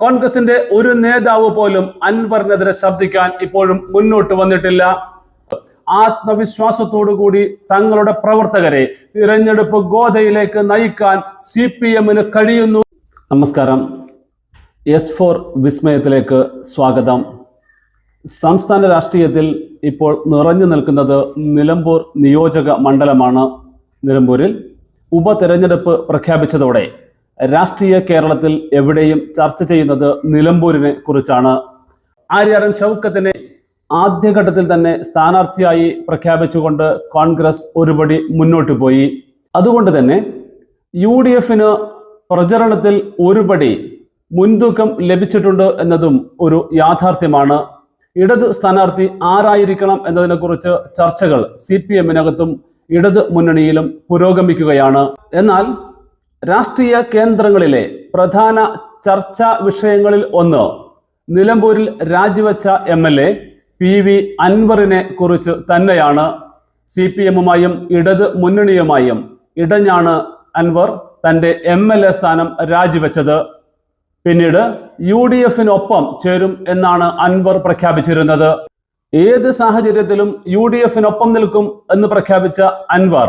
കോൺഗ്രസിന്റെ ഒരു നേതാവ് പോലും അൻവറിനെതിരെ ശബ്ദിക്കാൻ ഇപ്പോഴും മുന്നോട്ട് വന്നിട്ടില്ല. ആത്മവിശ്വാസത്തോടുകൂടി തങ്ങളുടെ പ്രവർത്തകരെ തിരഞ്ഞെടുപ്പ് ഗോതയിലേക്ക് നയിക്കാൻ സി പി എമ്മിന് കഴിയുന്നു. നമസ്കാരം. എസ് ഫോർ വിസ്മയത്തിലേക്ക് സ്വാഗതം. സംസ്ഥാന രാഷ്ട്രീയത്തിൽ ഇപ്പോൾ നിറഞ്ഞു നിൽക്കുന്നത് നിലമ്പൂർ നിയോജക മണ്ഡലമാണ്. നിലമ്പൂരിൽ ഉപതെരഞ്ഞെടുപ്പ് പ്രഖ്യാപിച്ചതോടെ രാഷ്ട്രീയ കേരളത്തിൽ എവിടെയും ചർച്ച ചെയ്യുന്നത് നിലമ്പൂരിനെ കുറിച്ചാണ്. ആര്യാടൻ ഷൗക്കത്തിനെ ആദ്യഘട്ടത്തിൽ തന്നെ സ്ഥാനാർത്ഥിയായി പ്രഖ്യാപിച്ചുകൊണ്ട് കോൺഗ്രസ് ഒരുപടി മുന്നോട്ട് പോയി. അതുകൊണ്ട് തന്നെ യു ഡി എഫിന് പ്രചരണത്തിൽ ഒരുപടി മുൻതൂക്കം ലഭിച്ചിട്ടുണ്ട് എന്നതും ഒരു യാഥാർത്ഥ്യമാണ്. ഇടത് സ്ഥാനാർത്ഥി ആരായിരിക്കണം എന്നതിനെക്കുറിച്ച് ചർച്ചകൾ സി പി എമ്മിനകത്തും ഇടത് മുന്നണിയിലും പുരോഗമിക്കുകയാണ്. എന്നാൽ രാഷ്ട്രീയ കേന്ദ്രങ്ങളിലെ പ്രധാന ചർച്ചാ വിഷയങ്ങളിൽ ഒന്ന് നിലമ്പൂരിൽ രാജിവെച്ച M L A P V അൻവറിനെ കുറിച്ച് തന്നെയാണ് സി പി എമ്മുമായും ഇടത് മുന്നണിയുമായും ഇടഞ്ഞാണ് അൻവർ തന്റെ എം എൽ എ സ്ഥാനം രാജിവെച്ചത്. പിന്നീട് യു ഡി എഫിനൊപ്പം ചേരും എന്നാണ് അൻവർ പ്രഖ്യാപിച്ചിരുന്നത്. ഏത് സാഹചര്യത്തിലും യു ഡി എഫിനൊപ്പം നിൽക്കും എന്ന് പ്രഖ്യാപിച്ച അൻവർ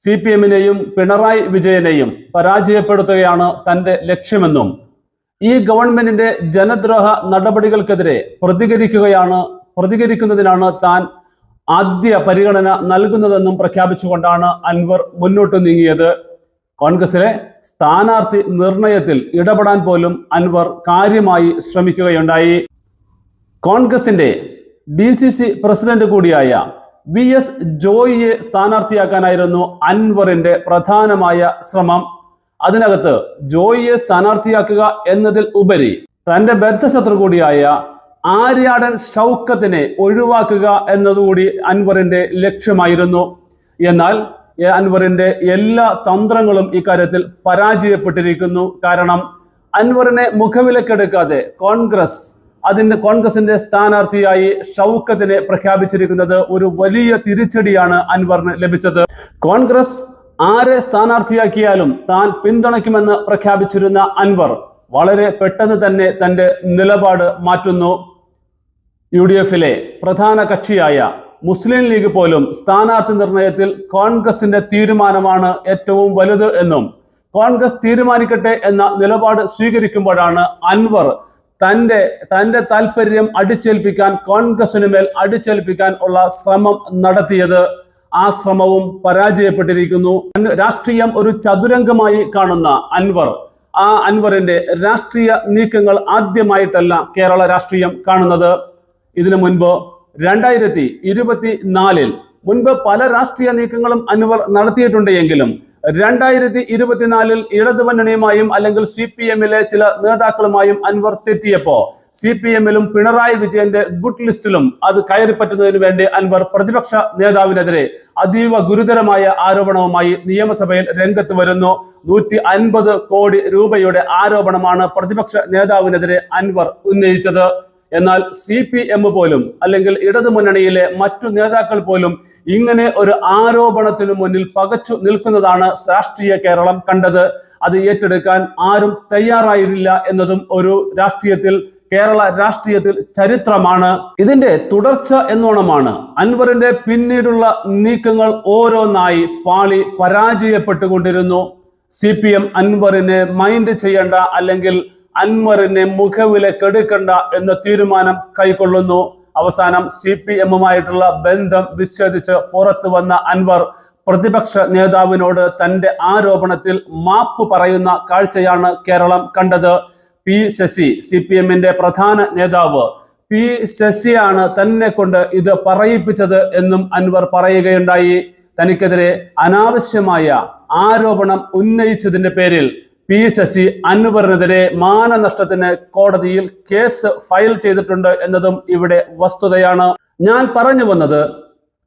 സി പി എമ്മിനെയും പിണറായി വിജയനെയും പരാജയപ്പെടുത്തുകയാണ് തന്റെ ലക്ഷ്യമെന്നും ഈ ഗവൺമെന്റിന്റെ ജനദ്രോഹ നടപടികൾക്കെതിരെ പ്രതികരിക്കുകയാണ് പ്രതികരിക്കുന്നതിനാണ് താൻ ആദ്യ പരിഗണന നൽകുന്നതെന്നും പ്രഖ്യാപിച്ചുകൊണ്ടാണ് അൻവർ മുന്നോട്ട് നീങ്ങിയത്. കോൺഗ്രസിലെ സ്ഥാനാർത്ഥി നിർണയത്തിൽ ഇടപെടാൻ പോലും അൻവർ കാര്യമായി ശ്രമിക്കുകയുണ്ടായി. കോൺഗ്രസിന്റെ ഡി സി സി പ്രസിഡന്റ് കൂടിയായ വി എസ് ജോയിയെ സ്ഥാനാർത്ഥിയാക്കാനായിരുന്നു അൻവറിന്റെ പ്രധാനമായ ശ്രമം. അതിനകത്ത് ജോയിയെ സ്ഥാനാർത്ഥിയാക്കുക എന്നതിൽ ഉപരി തന്റെ ബദ്ധശത്രു കൂടിയായ ആര്യാടൻ ഷൗക്കത്തിനെ ഒഴിവാക്കുക എന്നതുകൂടി അൻവറിന്റെ ലക്ഷ്യമായിരുന്നു. എന്നാൽ അൻവറിന്റെ എല്ലാ തന്ത്രങ്ങളും ഇക്കാര്യത്തിൽ പരാജയപ്പെട്ടിരിക്കുന്നു. കാരണം അൻവറിനെ മുഖവിലക്കെടുക്കാതെ കോൺഗ്രസ് അതിന്റെ കോൺഗ്രസിന്റെ സ്ഥാനാർത്ഥിയായി ഷൗക്കത്തിനെ പ്രഖ്യാപിച്ചിരിക്കുന്നത് ഒരു വലിയ തിരിച്ചടിയാണ് അൻവറിന് ലഭിച്ചത്. കോൺഗ്രസ് ആരെ സ്ഥാനാർത്ഥിയാക്കിയാലും താൻ പിന്തുണയ്ക്കുമെന്ന് പ്രഖ്യാപിച്ചിരുന്ന അൻവർ വളരെ പെട്ടെന്ന് തന്നെ തന്റെ നിലപാട് മാറ്റുന്നു. യു ഡി എഫിലെ പ്രധാന കക്ഷിയായ മുസ്ലിം ലീഗ് പോലും സ്ഥാനാർത്ഥി നിർണയത്തിൽ കോൺഗ്രസിന്റെ തീരുമാനമാണ് ഏറ്റവും വലുത് എന്നും കോൺഗ്രസ് തീരുമാനിക്കട്ടെ എന്ന നിലപാട് സ്വീകരിക്കുമ്പോഴാണ് അൻവർ തന്റെ തന്റെ താല്പര്യം അടിച്ചേൽപ്പിക്കാൻ കോൺഗ്രസിന് മേൽ അടിച്ചേൽപ്പിക്കാൻ ഉള്ള ശ്രമം നടത്തിയത്. ആ ശ്രമവും പരാജയപ്പെട്ടിരിക്കുന്നു. രാഷ്ട്രീയം ഒരു ചതുരംഗമായി കാണുന്ന അൻവർ. ആ അൻവറിന്റെ രാഷ്ട്രീയ നീക്കങ്ങൾ ആദ്യമായിട്ടല്ല കേരള രാഷ്ട്രീയം കാണുന്നത്. ഇതിനു മുൻപ് രണ്ടായിരത്തി ഇരുപത്തി നാലിൽ മുൻപ് പല രാഷ്ട്രീയ നീക്കങ്ങളും അൻവർ നടത്തിയിട്ടുണ്ട് എങ്കിലും രണ്ടായിരത്തി ഇരുപത്തിനാലിൽ ഇടതുമുന്നണിയുമായും അല്ലെങ്കിൽ സി പി എമ്മിലെ ചില നേതാക്കളുമായും അൻവർ തെറ്റിയപ്പോ സി പി എമ്മിലും പിണറായി വിജയന്റെ ഗുഡ് ലിസ്റ്റിലും അത് കയറിപ്പറ്റുന്നതിന് വേണ്ടി അൻവർ പ്രതിപക്ഷ നേതാവിനെതിരെ അതീവ ഗുരുതരമായ ആരോപണവുമായി നിയമസഭയിൽ രംഗത്ത് വരുന്നു. നൂറ്റി അൻപത് കോടി രൂപയുടെ ആരോപണമാണ് പ്രതിപക്ഷ നേതാവിനെതിരെ അൻവർ ഉന്നയിച്ചത്. എന്നാൽ സി പി എം പോലും അല്ലെങ്കിൽ ഇടതു മുന്നണിയിലെ മറ്റു നേതാക്കൾ പോലും ഇങ്ങനെ ഒരു ആരോപണത്തിനു മുന്നിൽ പകച്ചു നിൽക്കുന്നതാണ് രാഷ്ട്രീയ കേരളം കണ്ടത്. അത് ഏറ്റെടുക്കാൻ ആരും തയ്യാറായിരുന്നില്ല എന്നതും ഒരു രാഷ്ട്രീയത്തിൽ കേരള രാഷ്ട്രീയത്തിൽ ചരിത്രമാണ്. ഇതിന്റെ തുടർച്ച എന്നോണമാണ് അൻവറിന്റെ പിന്നീടുള്ള നീക്കങ്ങൾ ഓരോന്നായി പാളി പരാജയപ്പെട്ടുകൊണ്ടിരുന്നു. സി പി എം അൻവറിനെ മൈൻഡ് ചെയ്യേണ്ട അല്ലെങ്കിൽ അൻവറിനെ മുഖവിലക്കെടുക്കണ്ട എന്ന തീരുമാനം കൈക്കൊള്ളുന്നു. അവസാനം സി പി എമ്മുമായിട്ടുള്ള ബന്ധം വിച്ഛേദിച്ച് പുറത്തു വന്ന അൻവർ പ്രതിപക്ഷ നേതാവിനോട് തന്റെ ആരോപണത്തിൽ മാപ്പ് പറയുന്ന കാഴ്ചയാണ് കേരളം കണ്ടത്. പി ശശി സി പി എമ്മിന്റെ പ്രധാന നേതാവ് പി ശശിയാണ് തന്നെ കൊണ്ട് ഇത് പറയിപ്പിച്ചത് എന്നും അൻവർ പറയുകയുണ്ടായി. തനിക്കെതിരെ അനാവശ്യമായ ആരോപണം ഉന്നയിച്ചതിന്റെ പേരിൽ പി ശശി അൻവറിനെതിരെ മാനനഷ്ടത്തിന് കോടതിയിൽ കേസ് ഫയൽ ചെയ്തിട്ടുണ്ട് എന്നതും ഇവിടെ വസ്തുതയാണ്. ഞാൻ പറഞ്ഞു വന്നത്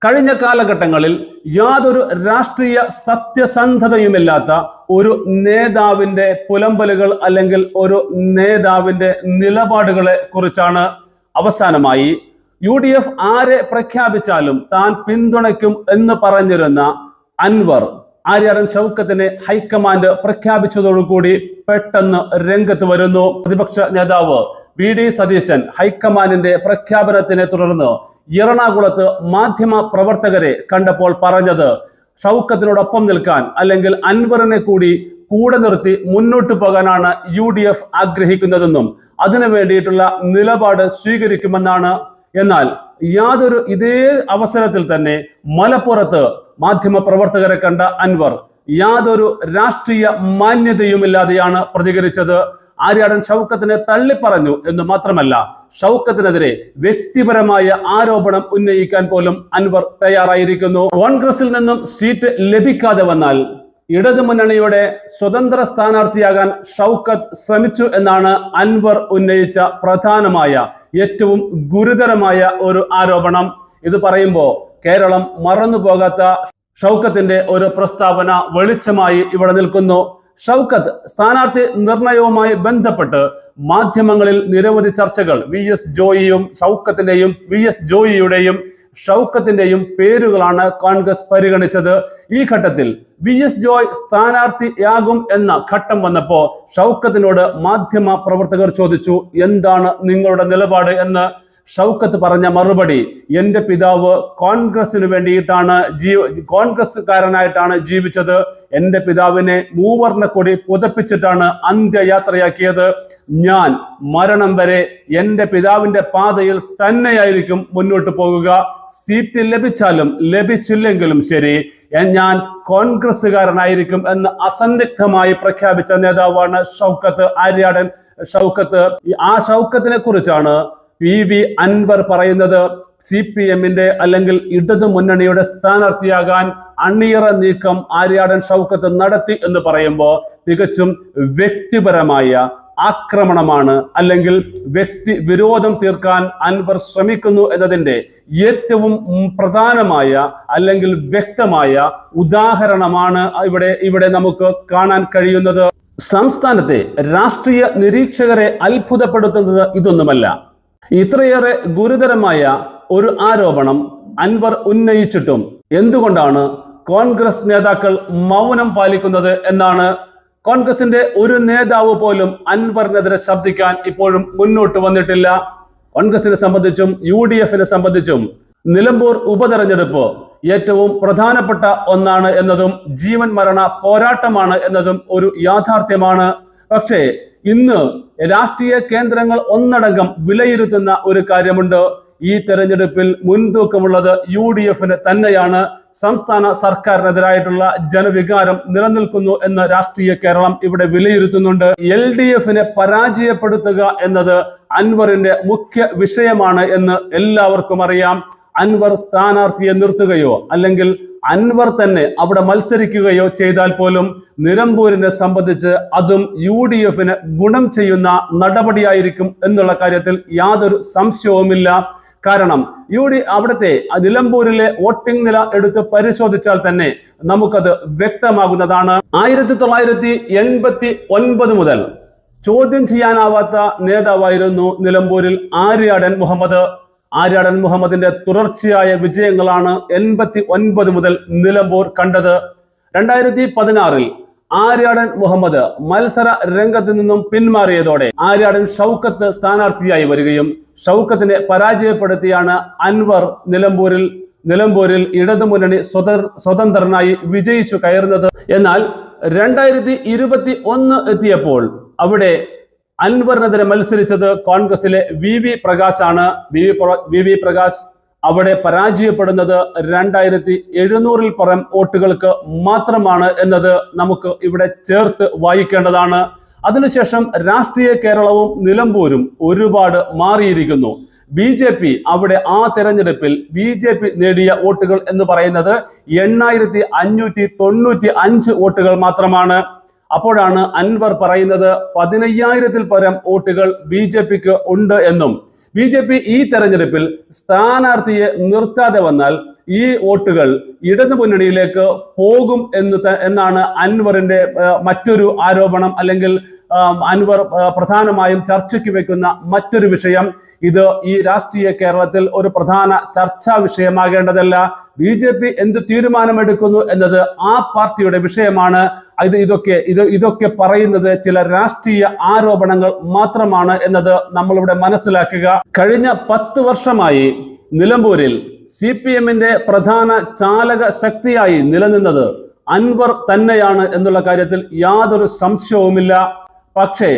കഴിഞ്ഞ കാലഘട്ടങ്ങളിൽ യാതൊരു രാഷ്ട്രീയ സത്യസന്ധതയുമില്ലാത്ത ഒരു നേതാവിന്റെ പുലമ്പലുകൾ അല്ലെങ്കിൽ ഒരു നേതാവിന്റെ നിലപാടുകളെ കുറിച്ചാണ് അവസാനമായി യു ഡി എഫ് ആരെ പ്രഖ്യാപിച്ചാലും താൻ പിന്തുണയ്ക്കും എന്ന് പറഞ്ഞിരുന്ന അൻവർ ആര്യാടൻ ഷൗക്കത്തിനെ ഹൈക്കമാൻഡ് പ്രഖ്യാപിച്ചതോടുകൂടി പെട്ടെന്ന് രംഗത്ത് വരുന്നു. പ്രതിപക്ഷ നേതാവ് വി ഡി സതീശൻ ഹൈക്കമാൻഡിന്റെ പ്രഖ്യാപനത്തിനെ തുടർന്ന് എറണാകുളത്ത് മാധ്യമ പ്രവർത്തകരെ കണ്ടപ്പോൾ പറഞ്ഞത് ഷൗക്കത്തിനോടൊപ്പം നിൽക്കാൻ അല്ലെങ്കിൽ അൻവറിനെ കൂടി കൂടെ നിർത്തി മുന്നോട്ട് പോകാനാണ് യു ഡി എഫ് ആഗ്രഹിക്കുന്നതെന്നും അതിനു വേണ്ടിയിട്ടുള്ള നിലപാട് സ്വീകരിക്കുമെന്നാണ്. എന്നാൽ യാതൊരു ഇതേ അവസരത്തിൽ തന്നെ മലപ്പുറത്ത് മാധ്യമ പ്രവർത്തകരെ കണ്ട അൻവർ യാതൊരു രാഷ്ട്രീയ മാന്യതയുമില്ലാതെയാണ് പ്രതികരിച്ചത്. ആര്യാടൻ ഷൗക്കത്തിനെ തള്ളിപ്പറഞ്ഞു എന്ന് മാത്രമല്ല ഷൗക്കത്തിനെതിരെ വ്യക്തിപരമായ ആരോപണം ഉന്നയിക്കാൻ പോലും അൻവർ തയ്യാറായിരിക്കുന്നു. കോൺഗ്രസിൽ നിന്നും സീറ്റ് ലഭിക്കാതെ വന്നാൽ ഇടതുമുന്നണിയുടെ സ്വതന്ത്ര സ്ഥാനാർത്ഥിയാകാൻ ഷൗക്കത്ത് ശ്രമിച്ചു എന്നാണ് അൻവർ ഉന്നയിച്ച പ്രധാനമായ ഏറ്റവും ഗുരുതരമായ ഒരു ആരോപണം. ഇത് പറയുമ്പോൾ കേരളം മറന്നു പോകാത്ത ഷൗക്കത്തിന്റെ ഒരു പ്രസ്താവന വെളിച്ചമായി ഇവിടെ നിൽക്കുന്നു. ഷൗക്കത്ത് സ്ഥാനാർത്ഥി നിർണയവുമായി ബന്ധപ്പെട്ട് മാധ്യമങ്ങളിൽ നിരവധി ചർച്ചകൾ. വി എസ് ജോയിയും ഷൗക്കത്തിന്റെയും വി എസ് ജോയിയുടെയും ഷൗക്കത്തിന്റെയും പേരുകളാണ് കോൺഗ്രസ് പരിഗണിച്ചത്. ഈ ഘട്ടത്തിൽ വി എസ് ജോയ് സ്ഥാനാർത്ഥിയാകും എന്ന ഘട്ടം വന്നപ്പോ ഷൗക്കത്തിനോട് മാധ്യമ പ്രവർത്തകർ ചോദിച്ചു എന്താണ് നിങ്ങളുടെ നിലപാട്? എന്ന് ഷൗക്കത്ത് പറഞ്ഞ മറുപടി എന്റെ പിതാവ് കോൺഗ്രസിന് വേണ്ടിയിട്ടാണ് ജീവ കോൺഗ്രസ്സുകാരനായിട്ടാണ് ജീവിച്ചത്. എന്റെ പിതാവിനെ മൂവർണ കൊടി പുതപ്പിച്ചിട്ടാണ് അന്ത്യയാത്രയാക്കിയത്. ഞാൻ മരണം വരെ എന്റെ പിതാവിന്റെ പാതയിൽ തന്നെയായിരിക്കും മുന്നോട്ട് പോകുക. സീറ്റ് ലഭിച്ചാലും ലഭിച്ചില്ലെങ്കിലും ശരി. ഞാൻ കോൺഗ്രസ്സുകാരനായിരിക്കും എന്ന് അസന്ദിഗ്ധമായി പ്രഖ്യാപിച്ച നേതാവാണ് ഷൗക്കത്ത് ആര്യാടൻ. ഷൗക്കത്ത് ആ ഷൗക്കത്തിനെ കുറിച്ചാണ് പി വി അൻവർ പറയുന്നത് സി പി എമ്മിന്റെ അല്ലെങ്കിൽ ഇടതു മുന്നണിയുടെ സ്ഥാനാർത്ഥിയാകാൻ അണിയറ നീക്കം ആര്യാടൻ ഷൗക്കത്ത് നടത്തി എന്ന് പറയുമ്പോൾ തികച്ചും വ്യക്തിപരമായ ആക്രമണമാണ് അല്ലെങ്കിൽ വ്യക്തി വിരോധം തീർക്കാൻ അൻവർ ശ്രമിക്കുന്നു എന്നതിന്റെ ഏറ്റവും പ്രധാനമായ അല്ലെങ്കിൽ വ്യക്തമായ ഉദാഹരണമാണ് ഇവിടെ ഇവിടെ നമുക്ക് കാണാൻ കഴിയുന്നത്. സംസ്ഥാനത്തെ രാഷ്ട്രീയ നിരീക്ഷകരെ അത്ഭുതപ്പെടുത്തുന്നത് ഇതൊന്നുമല്ല. ഇത്രയേറെ ഗുരുതരമായ ഒരു ആരോപണം അൻവർ ഉന്നയിച്ചിട്ടും എന്തുകൊണ്ടാണ് കോൺഗ്രസ് നേതാക്കൾ മൗനം പാലിക്കുന്നത് എന്നാണ് കോൺഗ്രസിന്റെ ഒരു നേതാവ് പോലും അൻവറിനെതിരെ ശബ്ദിക്കാൻ ഇപ്പോഴും മുന്നോട്ട് വന്നിട്ടില്ല. കോൺഗ്രസിനെ സംബന്ധിച്ചും യു ഡി എഫിനെ സംബന്ധിച്ചും നിലമ്പൂർ ഉപതെരഞ്ഞെടുപ്പ് ഏറ്റവും പ്രധാനപ്പെട്ട ഒന്നാണ് എന്നതും ജീവൻ മരണ പോരാട്ടമാണ് എന്നതും ഒരു യാഥാർത്ഥ്യമാണ്. പക്ഷേ ഇന്ന് രാഷ്ട്രീയ കേന്ദ്രങ്ങൾ ഒന്നടങ്കം വിലയിരുത്തുന്ന ഒരു കാര്യമുണ്ട്. ഈ തെരഞ്ഞെടുപ്പിൽ മുൻതൂക്കമുള്ളത് യു ഡി എഫിന് തന്നെയാണ്. സംസ്ഥാന സർക്കാരിനെതിരായിട്ടുള്ള ജനവികാരം നിലനിൽക്കുന്നു എന്ന് രാഷ്ട്രീയ കേരളം ഇവിടെ വിലയിരുത്തുന്നുണ്ട്. എൽ ഡി എഫിനെ പരാജയപ്പെടുത്തുക എന്നത് അൻവറിന്റെ മുഖ്യ വിഷയമാണ് എന്ന് എല്ലാവർക്കും അറിയാം. അൻവർ സ്ഥാനാർത്ഥിയെ നിർത്തുകയോ അല്ലെങ്കിൽ അൻവർ തന്നെ അവിടെ മത്സരിക്കുകയോ ചെയ്താൽ പോലും നിലമ്പൂരിനെ സംബന്ധിച്ച് അതും യു ഡി എഫിന് ഗുണം ചെയ്യുന്ന നടപടിയായിരിക്കും എന്നുള്ള കാര്യത്തിൽ യാതൊരു സംശയവുമില്ല. കാരണം യു ഡി അവിടുത്തെ നിലമ്പൂരിലെ വോട്ടിംഗ് നില എടുത്ത് പരിശോധിച്ചാൽ തന്നെ നമുക്കത് വ്യക്തമാകുന്നതാണ്. ആയിരത്തി തൊള്ളായിരത്തി എൺപത്തി ഒൻപത് മുതൽ ചോദ്യം ചെയ്യാനാവാത്ത നേതാവായിരുന്നു നിലമ്പൂരിൽ ആര്യാടൻ മുഹമ്മദ്. ആര്യാടൻ മുഹമ്മദിന്റെ തുടർച്ചയായ വിജയങ്ങളാണ് എൺപത്തി ഒൻപത് മുതൽ നിലമ്പൂർ കണ്ടത്. രണ്ടായിരത്തി പതിനാറിൽ ആര്യാടൻ മുഹമ്മദ് മത്സര രംഗത്ത് നിന്നും പിന്മാറിയതോടെ ആര്യാടൻ ഷൗക്കത്ത് സ്ഥാനാർത്ഥിയായി വരികയും ഷൗക്കത്തിനെ പരാജയപ്പെടുത്തിയാണ് അൻവർ നിലമ്പൂരിൽ നിലമ്പൂരിൽ ഇടതുമുന്നണി സ്വത സ്വതന്ത്രനായി വിജയിച്ചു കയറുന്നത്. എന്നാൽ രണ്ടായിരത്തി ഇരുപത്തി ഒന്ന് എത്തിയപ്പോൾ അവിടെ അൻവറിനെതിരെ മത്സരിച്ചത് കോൺഗ്രസിലെ വി വി പ്രകാശ് ആണ് V V V V Prakash അവിടെ പരാജയപ്പെടുന്നത് രണ്ടായിരത്തി എഴുന്നൂറിൽ പരം വോട്ടുകൾക്ക് മാത്രമാണ് എന്നത് നമുക്ക് ഇവിടെ ചേർത്ത് വായിക്കേണ്ടതാണ്. അതിനുശേഷം രാഷ്ട്രീയ കേരളവും നിലമ്പൂരും ഒരുപാട് മാറിയിരിക്കുന്നു. ബി ജെ പി അവിടെ ആ തെരഞ്ഞെടുപ്പിൽ ബി ജെ പി നേടിയ വോട്ടുകൾ എന്ന് പറയുന്നത് എണ്ണായിരത്തി അഞ്ഞൂറ്റി തൊണ്ണൂറ്റി അഞ്ച് വോട്ടുകൾ മാത്രമാണ്. അപ്പോഴാണ് അൻവർ പറയുന്നത് പതിനയ്യായിരത്തിൽ പരം വോട്ടുകൾ ബി ജെ പിക്ക് ഉണ്ട് എന്നും. ബി ജെ പി ഈ തെരഞ്ഞെടുപ്പിൽ സ്ഥാനാർത്ഥിയെ നിർത്താതെ വന്നാൽ ഈ വോട്ടുകൾ ഇടതു മുന്നണിയിലേക്ക് പോകും എന്ന് എന്നാണ് അൻവറിന്റെ മറ്റൊരു ആരോപണം അല്ലെങ്കിൽ അൻവർ പ്രധാനമായും ചർച്ചയ്ക്ക് വെക്കുന്ന മറ്റൊരു വിഷയം. ഇത് ഈ രാഷ്ട്രീയ കേരളത്തിൽ ഒരു പ്രധാന ചർച്ചാ വിഷയമാകേണ്ടതല്ല. ബി ജെ പി എന്ത് തീരുമാനമെടുക്കുന്നു എന്നത് ആ പാർട്ടിയുടെ വിഷയമാണ്. ഇത് ഇതൊക്കെ ഇത് ഇതൊക്കെ പറയുന്നത് ചില രാഷ്ട്രീയ ആരോപണങ്ങൾ മാത്രമാണ് എന്നത് നമ്മളിവിടെ മനസ്സിലാക്കുക. കഴിഞ്ഞ പത്ത് വർഷമായി നിലമ്പൂരിൽ സി പി എമ്മിന്റെ പ്രധാന ചാലക ശക്തിയായി നിലനിന്നത് അൻവർ തന്നെയാണ് എന്നുള്ള കാര്യത്തിൽ യാതൊരു സംശയവുമില്ല. പക്ഷേ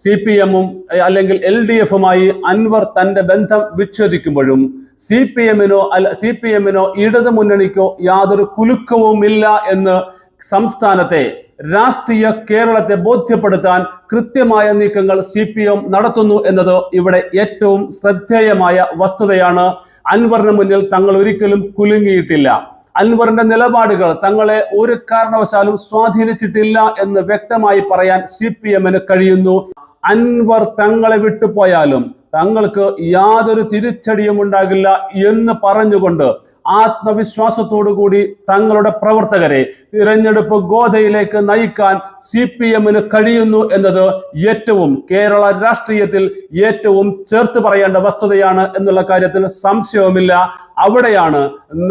സി പി എമ്മും അല്ലെങ്കിൽ എൽ ഡി എഫുമായി അൻവർ തന്റെ ബന്ധം വിച്ഛേദിക്കുമ്പോഴും സി പി എമ്മിനോ അല്ല സി പി എമ്മിനോ ഇടതു മുന്നണിക്കോ യാതൊരു കുലുക്കവുമില്ല എന്ന് സംസ്ഥാനത്തെ രാഷ്ട്രീയ കേരളത്തെ ബോധ്യപ്പെടുത്താൻ കൃത്യമായ നീക്കങ്ങൾ സി പി എം നടത്തുന്നു എന്നത് ഇവിടെ ഏറ്റവും ശ്രദ്ധേയമായ വസ്തുതയാണ്. അൻവറിന് മുന്നിൽ തങ്ങൾ ഒരിക്കലും കുലുങ്ങിയിട്ടില്ല. അൻവറിന്റെ നിലപാടുകൾ തങ്ങളെ ഒരു കാരണവശാലും സ്വാധീനിച്ചിട്ടില്ല എന്ന് വ്യക്തമായി പറയാൻ സി പി എമ്മിന് കഴിയുന്നു. അൻവർ തങ്ങളെ വിട്ടുപോയാലും തങ്ങൾക്ക് യാതൊരു തിരിച്ചടിയും ഉണ്ടാകില്ല എന്ന് പറഞ്ഞുകൊണ്ട് ആത്മവിശ്വാസത്തോടു കൂടി തങ്ങളുടെ പ്രവർത്തകരെ തിരഞ്ഞെടുപ്പ് ഗോതയിലേക്ക് നയിക്കാൻ സി പി എമ്മിന് കഴിയുന്നു എന്നത് ഏറ്റവും കേരള രാഷ്ട്രീയത്തിൽ ഏറ്റവും ചേർത്ത് പറയേണ്ട വസ്തുതയാണ് എന്നുള്ള കാര്യത്തിൽ സംശയവുമില്ല. അവിടെയാണ്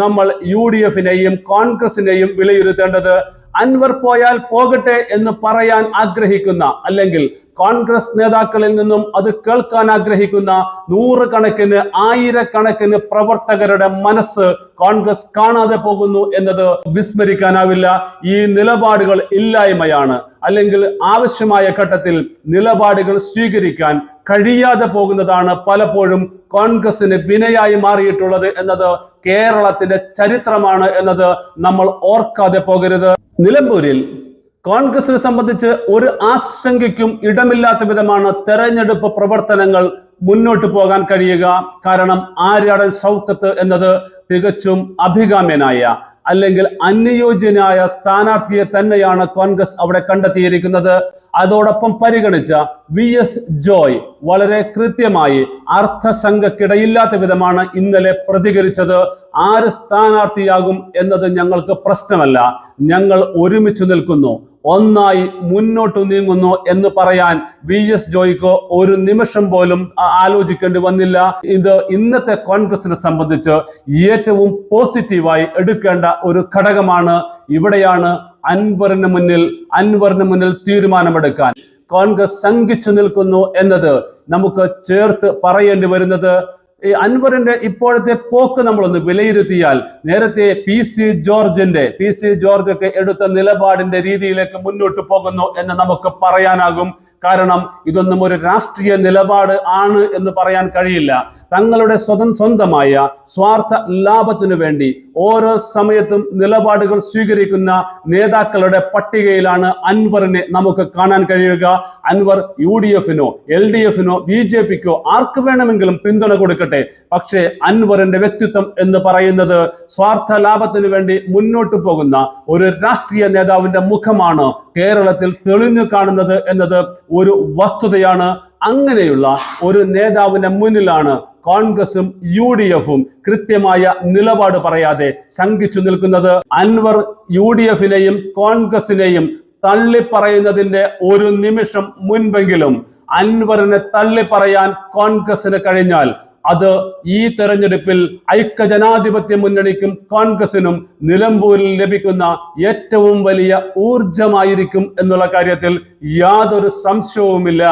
നമ്മൾ യു ഡി എഫിനെയും കോൺഗ്രസിനെയും വിലയിരുത്തേണ്ടത്. അൻവർ പോയാൽ പോകട്ടെ എന്ന് പറയാൻ ആഗ്രഹിക്കുന്ന അല്ലെങ്കിൽ കോൺഗ്രസ് നേതാക്കളിൽ നിന്നും അത് കേൾക്കാൻ ആഗ്രഹിക്കുന്ന നൂറുകണക്കിന് ആയിരക്കണക്കിന് പ്രവർത്തകരുടെ മനസ്സ് കോൺഗ്രസ് കാണാതെ പോകുന്നു എന്നത് വിസ്മരിക്കാനാവില്ല. ഈ നിലപാടുകൾ ഇല്ലായ്മയാണ്. അല്ലെങ്കിൽ ആവശ്യമായ ഘട്ടത്തിൽ നിലപാടുകൾ സ്വീകരിക്കാൻ കഴിയാതെ പോകുന്നതാണ് പലപ്പോഴും കോൺഗ്രസിന് വിനയായി മാറിയിട്ടുള്ളത് എന്നത് കേരളത്തിന്റെ ചരിത്രമാണ് എന്നത് നമ്മൾ ഓർക്കാതെ പോകരുത്. നിലമ്പൂരിൽ കോൺഗ്രസിനെ സംബന്ധിച്ച് ഒരു ആശങ്കയ്ക്കും ഇടമില്ലാത്ത വിധമാണ് തെരഞ്ഞെടുപ്പ് പ്രവർത്തനങ്ങൾ മുന്നോട്ട് പോകാൻ കഴിയുക. കാരണം ആര്യാടൻ ഷൗക്കത്ത് എന്നത് തികച്ചും അഭികാമ്യനായ അല്ലെങ്കിൽ അനുയോജ്യനായ സ്ഥാനാർത്ഥിയെ തന്നെയാണ് കോൺഗ്രസ് അവിടെ കണ്ടെത്തിയിരിക്കുന്നത്. അതോടൊപ്പം പരിഗണിച്ച വി എസ് ജോയ് വളരെ കൃത്യമായി അർത്ഥശങ്കക്കിടയില്ലാത്ത വിധമാണ് ഇന്നലെ പ്രതികരിച്ചത്. ആര് സ്ഥാനാർത്ഥിയാകും എന്നത് ഞങ്ങൾക്ക് പ്രശ്നമല്ല. ഞങ്ങൾ ഒരുമിച്ച് നിൽക്കുന്നു. ഒന്നായി മുന്നോട്ട് നീങ്ങുന്നു എന്ന് പറയാൻ വി എസ് ജോയ്ക്കോ ഒരു നിമിഷം പോലും ആലോചിക്കേണ്ടി വന്നില്ല. ഇത് ഇന്നത്തെ കോൺഗ്രസിനെ സംബന്ധിച്ച് ഏറ്റവും പോസിറ്റീവായി എടുക്കേണ്ട ഒരു ഘടകമാണ്. ഇവിടെയാണ് അൻവറിന് മുന്നിൽ അൻവറിന് മുന്നിൽ തീരുമാനമെടുക്കാൻ. കോൺഗ്രസ് ശങ്കിച്ചു നിൽക്കുന്നു എന്നത് നമുക്ക് ചേർത്ത് പറയേണ്ടി വരുന്നത് ഈ അൻവറിന്റെ ഇപ്പോഴത്തെ പോക്ക് നമ്മളൊന്ന് വിലയിരുത്തിയാൽ നേരത്തെ പി സി ജോർജിന്റെ പി സി ജോർജ് ഒക്കെ എടുത്ത നിലപാടിന്റെ രീതിയിലേക്ക് മുന്നോട്ട് പോകുന്നു എന്ന് നമുക്ക് പറയാനാകും. കാരണം ഇതൊന്നും ഒരു രാഷ്ട്രീയ നിലപാട് ആണ് എന്ന് പറയാൻ കഴിയില്ല. തങ്ങളുടെ സ്വതം സ്വന്തമായ സ്വാർത്ഥ ലാഭത്തിനു വേണ്ടി ഓരോ സമയത്തും നിലപാടുകൾ സ്വീകരിക്കുന്ന നേതാക്കളുടെ പട്ടികയിലാണ് അൻവറിനെ നമുക്ക് കാണാൻ കഴിയുക. അൻവർ യു ഡി എഫിനോ എൽ ഡി എഫിനോ ബി ജെ പിക്കോ ആർക്ക് വേണമെങ്കിലും പിന്തുണ കൊടുക്കട്ടെ പക്ഷേ അൻവറിന്റെ വ്യക്തിത്വം എന്ന് പറയുന്നത് സ്വാർത്ഥ ലാഭത്തിനു വേണ്ടി മുന്നോട്ട് പോകുന്ന ഒരു രാഷ്ട്രീയ നേതാവിന്റെ മുഖമാണ് കേരളത്തിൽ തെളിഞ്ഞു കാണുന്നത് എന്നത് ഒരു വസ്തുതയാണ്. അങ്ങനെയുള്ള ഒരു നേതാവിന്റെ മുന്നിലാണ് കോൺഗ്രസും യു ഡി എഫും കൃത്യമായ നിലപാട് പറയാതെ ശങ്കിച്ചു നിൽക്കുന്നത്. അൻവർ യു ഡി എഫിനെയും കോൺഗ്രസിനെയും തള്ളിപ്പറയുന്നതിന്റെ ഒരു നിമിഷം മുൻപെങ്കിലും അൻവറിനെ തള്ളിപ്പറയാൻ കോൺഗ്രസിന് കഴിഞ്ഞാൽ അത് ഈ തെരഞ്ഞെടുപ്പിൽ ഐക്യജനാധിപത്യ മുന്നണിക്കും കോൺഗ്രസിനും നിലമ്പൂരിൽ ലഭിക്കുന്ന ഏറ്റവും വലിയ ഊർജമായിരിക്കും എന്നുള്ള കാര്യത്തിൽ യാതൊരു സംശയവുമില്ല.